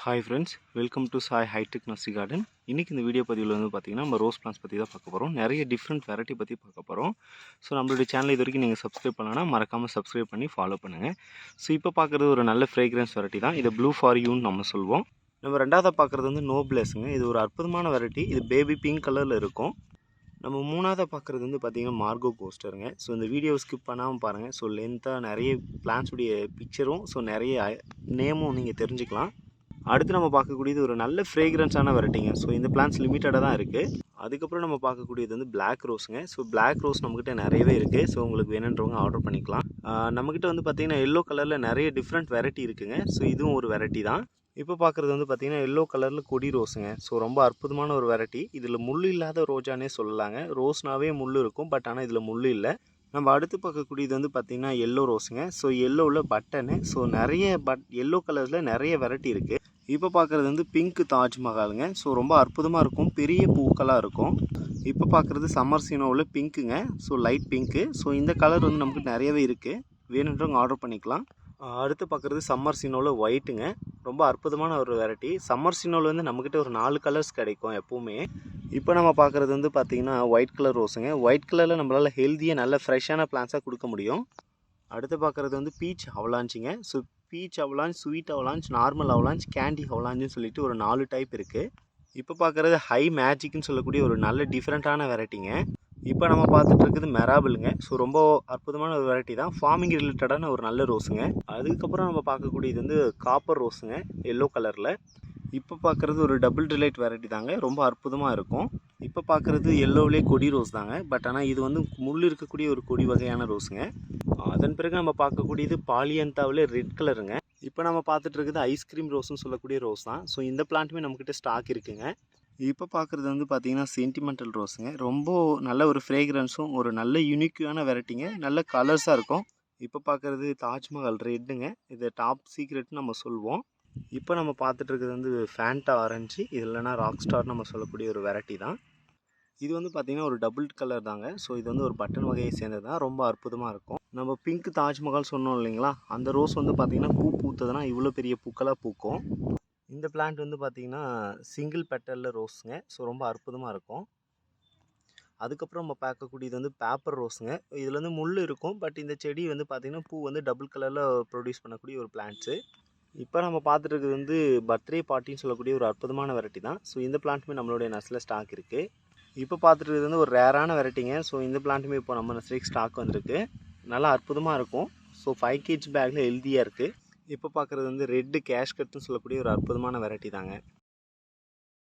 Hi friends welcome to Sai hi tech nursery garden இன்றைக்கி இந்த video பதிவில் வந்து பார்த்திங்கன்னா நம்ம ரோஸ் பிளான்ஸ் பற்றி தான் பார்க்க போகிறோம் நிறைய டிஃப்ரெண்ட் வெரைட்டி பற்றி பார்க்க போகிறோம் ஸோ நம்மளுடைய சேனல் இது வரைக்கும் நீங்கள் சப்ஸ்கிரைப் பண்ணலன்னா மறக்காமல் சப்ஸ்கிரைப் பண்ணி ஃபாலோ பண்ணுங்கள் ஸோ இப்போ பார்க்குறது ஒரு நல்ல ஃப்ரேக்ரன்ஸ் வெரைட்டி தான். இது ப்ளூ ஃபார் யூன்னு நம்ம சொல்வோம் நம்ம ரெண்டாவது பார்க்குறது வந்து நோ பிளேஸுங்க இது ஒரு அற்புதமான வெரைட்டி இது பேபி பிங்க் கலரில் இருக்கும். நம்ம மூணாவதாக பார்க்குறது வந்து பார்த்திங்கன்னா மார்கோ கோஸ்டருங்க ஸோ இந்த வீடியோ ஸ்கிப் பண்ணாமல் பாருங்கள் ஸோ லென்த்தாக நிறைய பிளான்ஸுடைய பிக்சரும் ஸோ நிறைய நேமும் நீங்கள் தெரிஞ்சுக்கலாம். அடுத்து நம்ம பார்க்கக்கூடியது ஒரு நல்ல ஃப்ரேக்ரன்ஸான வெரைட்டிங்க. ஸோ இந்த பிளான்ஸ் லிமிட்டடாக தான் இருக்குது அதுக்கப்புறம் நம்ம பார்க்கக்கூடியது வந்து பிளாக் ரோஸுங்க ஸோ பிளாக் ரோஸ் நம்மக்கிட்ட நிறையவே இருக்குது ஸோ உங்களுக்கு வேணுன்றவங்க ஆர்டர் பண்ணிக்கலாம். நம்மக்கிட்ட வந்து பார்த்திங்கன்னா எல்லோ கலரில் நிறைய டிஃப்ரெண்ட் வெரைட்டி இருக்குங்க. ஸோ இதுவும் ஒரு வெரைட்டி தான். இப்போ பார்க்குறது வந்து பார்த்திங்கன்னா எல்லோ கலரில் கொடி ரோஸுங்க ஸோ ரொம்ப அற்புதமான ஒரு வெரைட்டி இதில் முள் இல்லாத ரோஜானே சொல்லலாங்க. ரோஸ்னாவே முள் இருக்கும். பட் ஆனால் இதில் முள் இல்லை. நம்ம அடுத்து பார்க்கக்கூடியது வந்து பார்த்திங்கன்னா எல்லோ ரோஸுங்க ஸோ எல்லோவில் பட்டனு ஸோ நிறைய பட் எல்லோ கலரில் நிறைய வெரைட்டி இருக்குது இப்போ பார்க்குறது வந்து பிங்க் தாஜ்மஹாலுங்க. ஸோ ரொம்ப அற்புதமாக இருக்கும். பெரிய பூக்களாக இருக்கும். இப்போ பார்க்குறது சம்மர் சீனோவில் பிங்க்குங்க ஸோ லைட் பிங்க்கு ஸோ இந்த கலர் வந்து நமக்கு நிறையவே இருக்குது வேணுன்றவங்க ஆர்டர் பண்ணிக்கலாம். அடுத்து பார்க்குறது சம்மர் சீனோவில் ஒயிட்டுங்க ரொம்ப அற்புதமான ஒரு வெரைட்டி சம்மர் சீனோவில் வந்து நம்மக்கிட்ட ஒரு நாலு கலர்ஸ் கிடைக்கும் எப்போவுமே. இப்போ நம்ம பார்க்குறது வந்து பார்த்திங்கன்னா ஒயிட் கலர் ரோஸுங்க ஒயிட் கலரில் நம்மளால் ஹெல்த்தியாக நல்ல ஃப்ரெஷ்ஷான பிளான்ஸாக கொடுக்க முடியும். அடுத்து பார்க்குறது வந்து peach அவலாஞ்சிங்க so peach avalanche sweet avalanche normal avalanche candy அவலாஞ்சுன்னு சொல்லிட்டு ஒரு நாலு டைப் இருக்குது இப்போ பார்க்குறது ஹை மேஜிக்னு சொல்லக்கூடிய ஒரு நல்ல டிஃப்ரெண்ட்டான வெரைட்டிங்க இப்போ நம்ம பார்த்துட்டு இருக்குது மெராபிளுங்க ஸோ ரொம்ப அற்புதமான ஒரு வெரைட்டி தான். ஃபார்மிங் ரிலேட்டடான ஒரு நல்ல ரோஸுங்க அதுக்கப்புறம் நம்ம பார்க்கக்கூடியது வந்து காப்பர் ரோஸுங்க எல்லோ கலரில் இப்போ பார்க்குறது ஒரு டபுள் ரிலேட் வெரைட்டி தாங்க. ரொம்ப அற்புதமாக இருக்கும். இப்போ பார்க்குறது எல்லோவிலே கொடி ரோஸ் தாங்க. பட் ஆனால் இது வந்து முள் இருக்கக்கூடிய ஒரு கொடி வகையான ரோஸுங்க அதன் பிறகு நம்ம பார்க்கக்கூடியது பாலியந்தாவில் ரெட் கலருங்க இப்போ நம்ம பார்த்துட்டு இருக்குது ஐஸ்கிரீம் ரோஸ்னு சொல்லக்கூடிய ரோஸ் தான். ஸோ இந்த பிளான்ட்டுமே நம்மக்கிட்ட ஸ்டாக் இருக்குங்க. இப்போ பார்க்குறது வந்து பார்த்திங்கன்னா சென்டிமெண்டல் ரோஸுங்க ரொம்ப நல்ல ஒரு ஃப்ரேக்ரன்ஸும் ஒரு நல்ல யூனிக்கான வெரைட்டிங்க நல்ல கலர்ஸாக இருக்கும். இப்போ பார்க்குறது தாஜ்மஹால் ரெட்டுங்க இது டாப் சீக்ரெட்னு நம்ம சொல்வோம். இப்போ நம்ம பார்த்துட்டு இருக்கிறது வந்து ஃபேண்டா ஆரஞ்சு இது இல்லைன்னா ராக் ஸ்டார் நம்ம சொல்லக்கூடிய ஒரு வெரைட்டி தான். இது வந்து பார்த்திங்கன்னா ஒரு டபுள் கலர் தாங்க. ஸோ இது வந்து ஒரு பட்டன் வகையை சேர்ந்தது தான். ரொம்ப அற்புதமாக இருக்கும். நம்ம பிங்க் தாஜ்மஹால் சொன்னோம் இல்லைங்களா? அந்த ரோஸ் வந்து பார்த்திங்கன்னா பூ பூத்ததுன்னா இவ்வளோ பெரிய பூக்களாக பூக்கும். இந்த பிளான்ட் வந்து பார்த்திங்கன்னா சிங்கிள் பெட்டலில் ரோஸுங்க ஸோ ரொம்ப அற்புதமாக இருக்கும். அதுக்கப்புறம் நம்ம பார்க்கக்கூடியது வந்து பேப்பர் ரோஸுங்க இதில் வந்து முள் இருக்கும். பட் இந்த செடி வந்து பார்த்திங்கன்னா பூ வந்து டபுள் கலரில் ப்ரொடியூஸ் பண்ணக்கூடிய ஒரு பிளான்ட்ஸு இப்போ நம்ம பார்த்துட்டு இருக்கிறது வந்து பர்த்டே பார்ட்டின்னு சொல்லக்கூடிய ஒரு அற்புதமான வெரைட்டி தான். ஸோ இந்த பிளான்ட்டுமே நம்மளுடைய நர்ஸில் ஸ்டாக் இருக்குது இப்போ பார்த்துட்டு வந்து ஒரு ரேரான வெரைட்டிங்க ஸோ இந்த பிளான்ட்டுமே இப்போ நம்ம நர்சரிக்கு ஸ்டாக் வந்திருக்கு. நல்லா அற்புதமாக இருக்கும். ஸோ ஃபைவ் கேஜ் பேக்கில் ஹெல்த்தியாக இருக்குது இப்போ பார்க்குறது வந்து ரெட்டு கேஷ் கட்டுன்னு சொல்லக்கூடிய ஒரு அற்புதமான வெரைட்டி தாங்க.